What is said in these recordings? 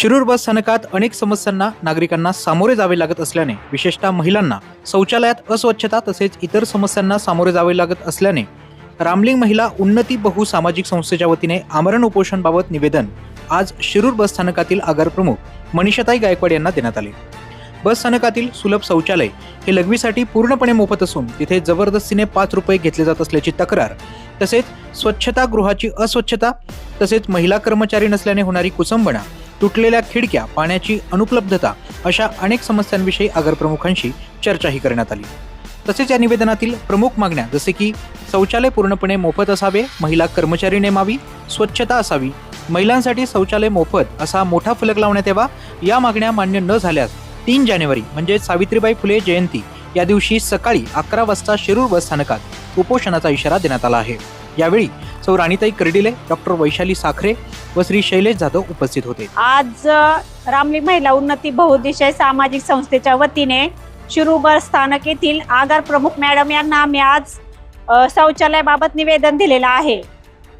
शिरूर बस स्थानकात अनेक समस्यांना नागरिकांना सामोरे जावे लागत असल्याने विशेषतः महिलांना शौचालयात अस्वच्छता तसेच इतर समस्यांना सामोरे जावे लागत असल्याने रामलिंग महिला उन्नती बहु सामाजिक संस्थेच्या वतीने आमरण उपोषणबाबत निवेदन आज शिरूर बस स्थानकातील आगारप्रमुख मनीषाताई गायकवाड यांना देण्यात आले. बस स्थानकातील सुलभ शौचालय हे लघवीसाठी पूर्णपणे मोफत असून तिथे जबरदस्तीने पाच रुपये घेतले जात असल्याची तक्रार तसेच स्वच्छतागृहाची अस्वच्छता तसेच महिला कर्मचारी नसल्याने होणारी कुचंबणा तुटलेल्या खिडक्या पाण्याची अनुपलब्धता अशा अनेक समस्यांविषयी आगारप्रमुखांशी चर्चाही करण्यात आली. तसेच या निवेदनातील प्रमुख मागण्या जसे की शौचालय पूर्णपणे मोफत असावे महिला कर्मचारी नेमावी स्वच्छता असावी महिलांसाठी शौचालय मोफत असा मोठा फलक लावण्यात यावा या मागण्या मान्य न झाल्यास तीन जानेवारी म्हणजे सावित्रीबाई फुले जयंती या दिवशी सकाळी अकरा वाजता शिरूर बस स्थानकात उपोषणाचा इशारा देण्यात आला आहे. यावेळी सौ राणीताई कर्डिले डॉक्टर वैशाली साखरे व श्री शैलेश जाधव उपस्थित होते. आज रामली महिला उन्नती बहुदिशय सामाजिक संस्थेच्या वतीने शिरू स्थानक येथील आगार प्रमुख मॅडम यांना आम्ही आज शौचालयाबाबत निवेदन दिलेलं आहे.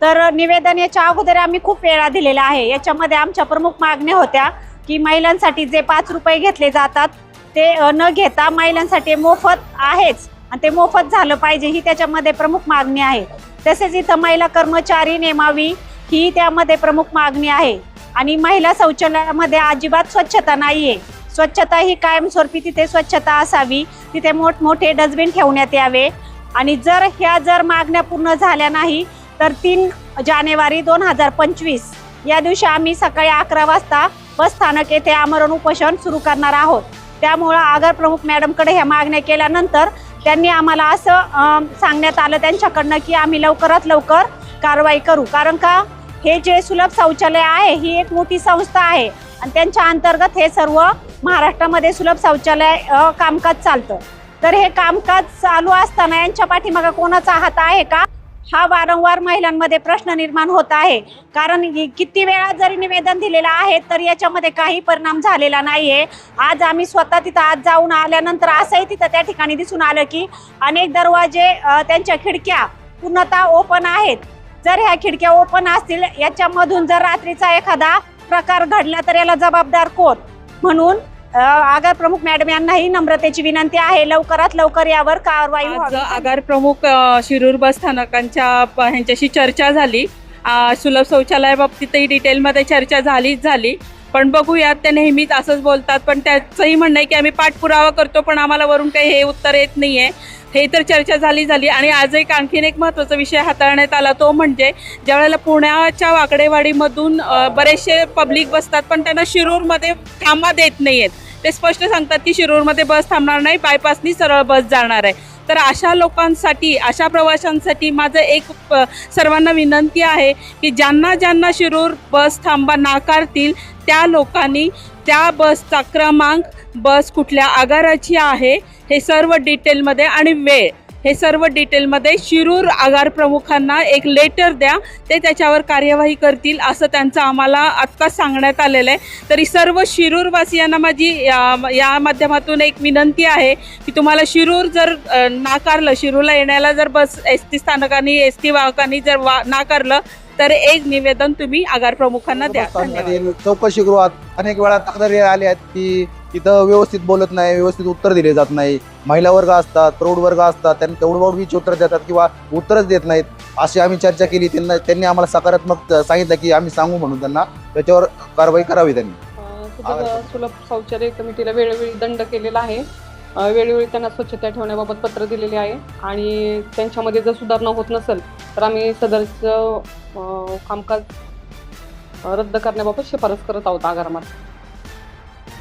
तर निवेदन याच्या अगोदर आम्ही खूप वेळा दिलेला आहे. याच्यामध्ये आमच्या प्रमुख मागण्या होत्या की महिलांसाठी जे पाच रुपये घेतले जातात ते न घेता महिलांसाठी मोफत आहेच. आणि ते मोफत झालं पाहिजे ही त्याच्यामध्ये प्रमुख मागणी आहे. तसेच इथं महिला कर्मचारी नेमावी ही त्यामध्ये प्रमुख मागणी आहे. आणि महिला शौचालयामध्ये अजिबात स्वच्छता नाही आहे स्वच्छता ही कायमस्वरूपी तिथे स्वच्छता असावी तिथे मोठमोठे डस्टबिन ठेवण्यात यावे. आणि जर ह्या जर मागण्या पूर्ण झाल्या नाही तर तीन जानेवारी दोन हजार पंचवीस या दिवशी आम्ही सकाळी अकरा वाजता बस स्थानक येथे आमरण उपोषण सुरू करणार आहोत. त्यामुळं आगर प्रमुख मॅडमकडे ह्या मागण्या केल्यानंतर त्यांनी आम्हाला असं सांगण्यात आलं त्यांच्याकडनं की आम्ही लवकरात लवकर कारवाई करू. कारण का हे जे सुलभ शौचालय आहे ही एक मोठी संस्था आहे. आणि त्यांच्या अंतर्गत हे सर्व महाराष्ट्रामध्ये सुलभ शौचालय कामकाज चालतं. तर हे कामकाज चालू असताना यांच्या पाठीमागं कोणाचा हात आहे का? हा वारंवार महिलांमध्ये प्रश्न निर्माण होत आहे. कारण किती वेळा जरी निवेदन दिलेलं आहे तर याच्यामध्ये काही परिणाम झालेला नाहीये. आज आम्ही स्वतः तिथं आज जाऊन आल्यानंतर असंही तिथं त्या ठिकाणी दिसून आलं की अनेक दरवाजे त्यांच्या खिडक्या पूर्णतः ओपन आहेत. जर ह्या खिडक्या ओपन असतील याच्यामधून जर रात्रीचा एखादा प्रकार घडला तर याला जबाबदार कोण? म्हणून आगार प्रमुख मॅडम यांनाही नम्रतेची विनंती आहे. लवकरात लवकर यावर कारवाई आज व्हावी आगार प्रमुख अ, शिरूर बस स्थानकांच्या प- ह्यांच्याशी चर्चा झाली. अ, सुलभ शौचालयाबाबतीतही डिटेलमध्ये चर्चा झालीच झाली. पण बघूयात ते नेहमीच असंच बोलतात. पण त्याचंही म्हणणं आहे की आम्ही पाठपुरावा करतो पण आम्हाला वरून काही हे उत्तर येत नाही आहे हे तर चर्चा झाली झाली. आणि आज एक आणखीन एक महत्त्वाचा विषय हाताळण्यात आला तो म्हणजे ज्यावेळेला पुण्याच्या वाकडेवाडीमधून बरेचसे पब्लिक बसतात पण त्यांना शिरूरमध्ये थांबा देत नाही आहेत ते स्पष्ट सांगतात की शिरूरमध्ये बस थांबणार नाही बायपासनी सरळ बस जाणार आहे. तर अशा लोकांसाठी अशा प्रवाशांसाठी माझं एक सर्वांना विनंती आहे की ज्यांना ज्यांना शिरूर बस थांबा नाकारतील त्या लोकांनी त्या बसचा क्रमांक बस कुठल्या आगाराची आहे हे सर्व डिटेलमध्ये आणि वेळ हे सर्व डिटेलमध्ये शिरूर आगार प्रमुखांना एक लेटर द्या ते त्याच्यावर कार्यवाही करतील असं त्यांचं आम्हाला आत्ताच सांगण्यात आलेलं आहे. तरी सर्व शिरूरवासियांना माझी या या माध्यमातून एक विनंती आहे की तुम्हाला शिरूर जर नाकारलं शिरूरला येण्याला जर बस एस टी स्थानकांनी एस टी वाहकांनी जर वा नाकारलं तर एक निवेदन तुम्ही आगार प्रमुखांना द्या. चौकशी गृहात अनेक वेळा तक्रारी आल्या आहेत की तिथं व्यवस्थित बोलत नाही व्यवस्थित उत्तर दिले जात नाही. महिला वर्ग असतात प्रौढ वर्ग असतात त्यांनी तेवढं वीच उत्तर देतात किंवा उत्तरच देत नाहीत. अशी आम्ही चर्चा केली. त्यांना त्यांनी आम्हाला सकारात्मक सांगितलं की आम्ही सांगू म्हणून त्यांना. त्याच्यावर कारवाई करावी त्यांनी. सुलभ शौचालय कमिटीला वेळोवेळी दंड केलेला आहे. वेळोवेळी त्यांना स्वच्छता ठेवण्याबाबत पत्र दिलेले आहे. आणि त्यांच्यामध्ये जर सुधारणा होत नसेल तर आम्ही सदरचं कामकाज रद्द करण्याबाबत शिफारस करत आहोत आगारामार्फत.